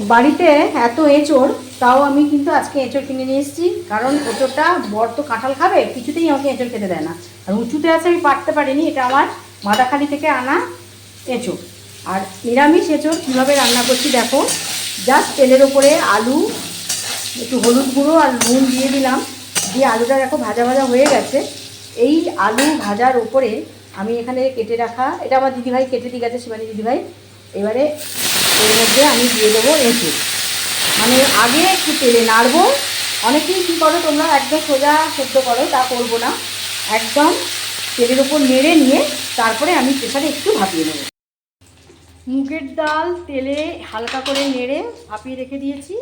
বাড়িতে এত এঁচড়, তাও আমি কিন্তু আজকে এঁচড় কিনে নিয়ে এসেছি। কারণ এঁচড়টা বর তো কাঁঠাল খাবে, কিছুতেই আমাকে এঁচড় খেতে দেয় না। আর উঁচুতে আছে আমি পারতে পারিনি, এটা আমার মাদাখালি থেকে আনা এঁচড়। আর নিরামিষ এঁচড় কীভাবে রান্না করছি দেখো। জাস্ট তেলের ওপরে আলু, একটু হলুদ গুঁড়ো আর নুন দিয়ে দিলাম। দিয়ে আলুটা দেখো ভাজা ভাজা হয়ে গেছে। এই আলু ভাজার ওপরে আমি এখানে কেটে রাখা, এটা আমার দিদিভাই, কেটে দিয়ে গেছে শিবানী দিদিভাই। এবারে এর মধ্যে আমি দিয়ে দেবো এঁচড় মানে আগে একটু তেলে নাড়বো। অনেকেই কী করো, তোমরা একদম সোজা সেদ্ধ করো, তা করব না। একদম তেলের ওপর নেড়ে নিয়ে তারপরে আমি প্রেশারে একটু ভাপিয়ে নেব। মুগের ডাল তেলে হালকা করে নেড়ে ভাপিয়ে রেখে দিয়েছি।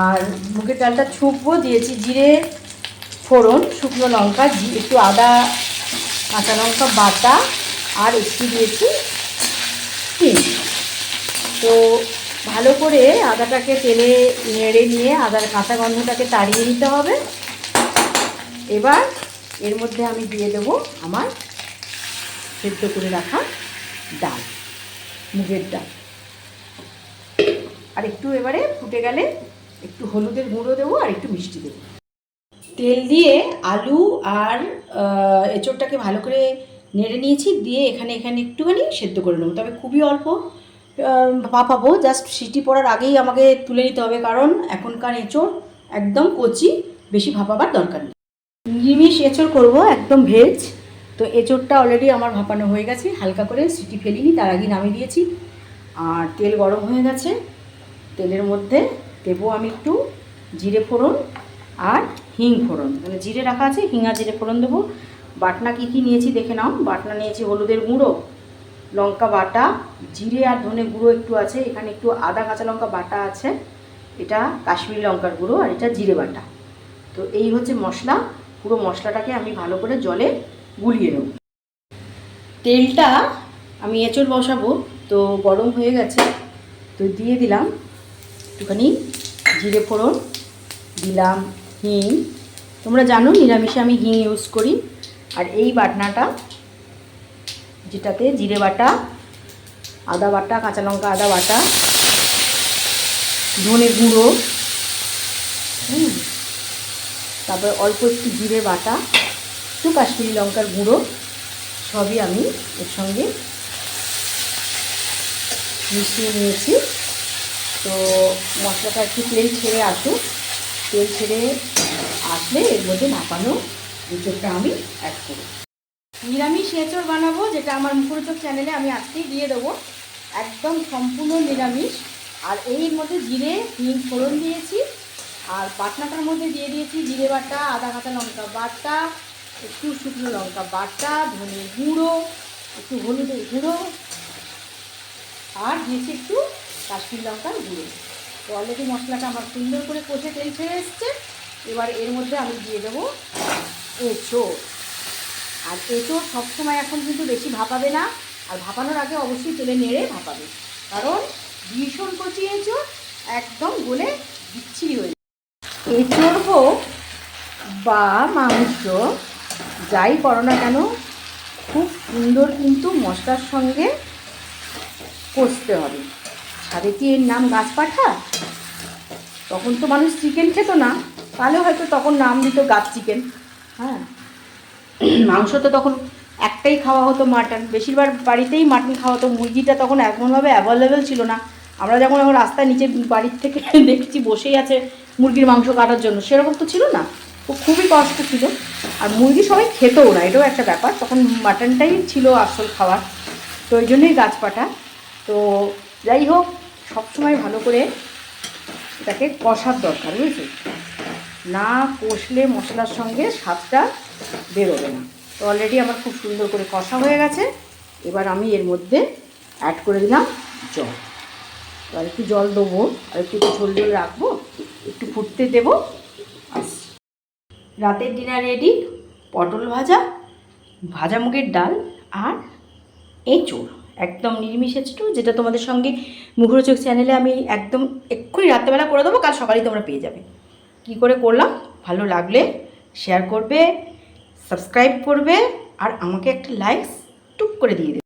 আর মুগের ডালটা ছুঁকবো দিয়েছি জিরে, ফোড়ন, শুকনো লঙ্কা একটু আদা, কাঁচা লঙ্কা বাটা, আর একটু দিয়েছি তো ভালো করে আদাটাকে তেলে নেড়ে নিয়ে আদার কাঁচা গন্ধটাকে তাড়িয়ে নিতে হবে। এবার এর মধ্যে আমি দিয়ে দেবো আমার সেদ্ধ করে রাখা ডাল, মুগের ডাল। আর একটু এবারে ফুটে গেলে একটু হলুদের গুঁড়ো দেবো আর একটু মিষ্টি দেবো। তেল দিয়ে আলু আর এঁচোড়টাকে ভালো করে নেড়ে নিয়েছি, দিয়ে এখানে এখানে একটুখানি সেদ্ধ করে নেব। তবে খুবই অল্প ভাপাবো। জাস্ট সিটি পড়ার আগেই আমাকে তুলে নিতে হবে, কারণ এখনকার এঁচোড় একদম কচি, বেশি ভাপাবার দরকার নেই। নিরামিষ এঁচোড় করব, একদম ভেজ। তো এঁচোড়টা অলরেডি আমার ভাপানো হয়ে গেছে, হালকা করে সিটি ফেলিনি, তার আগে নামিয়ে দিয়েছি। আর তেল গরম হয়ে গেছে। তেলের মধ্যে দেবো আমি একটু জিরে ফোড়ন আর হিং ফোড়ন। মানে জিরে রাখা আছে, হিঙা জিরে ফোড়ন দেবো। বাটনা কী কী নিয়েছি দেখে নাও। বাটনা নিয়েছি হলুদের গুঁড়ো লঙ্কা বাটা, জিরে আর ধনে গুঁড়ো একটু আছে, এখানে একটু আদা কাঁচা লঙ্কা বাটা আছে, এটা কাশ্মীরি লঙ্কার গুঁড়ো আর এটা জিরে বাটা। তো এই হচ্ছে মশলা, পুরো মশলাটাকে আমি ভালো করে জলে গুলিয়ে নেব। তেলটা আমি এঁচড় বসাবো, তো গরম হয়ে গেছে, তো দিয়ে দিলাম একটুখানি জিরে ফোড়ন, দিলাম হিং। তোমরা জানো নিরামিষে আমি হিং ইউজ করি, আর এই বাটনাটা যেটাতে জিরে বাটা, আদা বাটা, কাঁচা লঙ্কা, আদা বাটা, ধনে গুঁড়ো, হুম, তারপর অল্প একটু জিরে বাটা, একটু কাশ্মীরি লঙ্কার গুঁড়ো, সবই আমি এর সঙ্গে মিশিয়ে নিয়েছি। তো মশলাটা একটু তেল ছেড়ে আসুক, তেল ছেড়ে আসলে এর মধ্যে নাপানো এঁচড়টা আমি অ্যাড করব। নিরামিষ এঁচড় বানাবো, যেটা আমার মুখরোচক চ্যানেলে আমি আজকেই দিয়ে দেবো। একদম সম্পূর্ণ নিরামিষ। আর এর মধ্যে জিরে, হিং, ফোড়ন দিয়েছি। আর বাটনাটার মধ্যে দিয়ে দিয়েছি জিরে বাটা, আদা, কাঁচা লঙ্কা বাটা, একটু শুকনো লঙ্কা বাটা, ধনে গুঁড়ো, একটু হলুদের গুঁড়ো, আর দিয়েছি একটু কাশ্মীর লঙ্কার গুঁড়ো। তো অলরেডি মশলাটা আমার সুন্দর করে কষে তেল ছেড়ে এসছে। এবার এর মধ্যে আমি দিয়ে দেবো এঁচোড় আর এঁচোড় সবসময় এখন কিন্তু বেশি ভাপাবে না, আর ভাপানোর আগে অবশ্যই তেলে নেড়ে ভাপাবে। কারণ ভীষণ কচি এঁচোড় একদম গলে বিচ্ছিরি হয়ে। এঁচোড় হোক বা মাংস, যাই করো না কেন, খুব সুন্দর কিন্তু মশলার সঙ্গে কষতে হবে। সাথে কি এর নাম গাছপাঠা তখন তো মানুষ চিকেন খেত না, তাহলে হয়তো তখন নাম দিত গাছ চিকেন হ্যাঁ? মাংস তো তখন একটাই খাওয়া হতো মাটন। বেশিরভাগ বাড়িতেই মাটন খাওয়া হতো। মুরগিটা তখন এমনভাবে অ্যাভেলেবেল ছিল না। আমরা যখন এখন রাস্তায় নিচে বাড়ির থেকে দেখছি বসেই আছে মুরগির মাংস কাটার জন্য, সেরকম তো ছিল না। তো খুবই কষ্ট ছিল। আর মুরগি সবাই খেতেও না, এটাও একটা ব্যাপার। তখন মাটনটাই ছিল আসল খাবার। তো ওই জন্যই গাছপাটা তো যাই হোক, সবসময় ভালো করে এটাকে কষার দরকার বুঝেছ না কষলে মশলার সঙ্গে স্বাদটা বেরোবে না। তো অলরেডি আমার খুব সুন্দর করে কষা হয়ে গেছে। এবার আমি এর মধ্যে অ্যাড করে দিলাম জল। আর একটু জল দেবো, আর একটু ঝোল ঝোল রাখব, একটু ফুটতে দেবো। রাতের ডিনার রেডি পটল ভাজা ভাজা মুগের ডাল আর এঁচোড়। একদম নিরামিষ এঁচোড় যেটা তোমাদের সঙ্গে মুখরোচক চ্যানেলে আমি একদম এক্ষুনি রাত্রেবেলা করে দেবো, কাল সকালেই তোমরা পেয়ে যাবে। কি করে করলাম? ভালো লাগলে শেয়ার করবে সাবস্ক্রাইব করবে, আর আমাকে একটা লাইক টুক করে দিয়ে দেবে।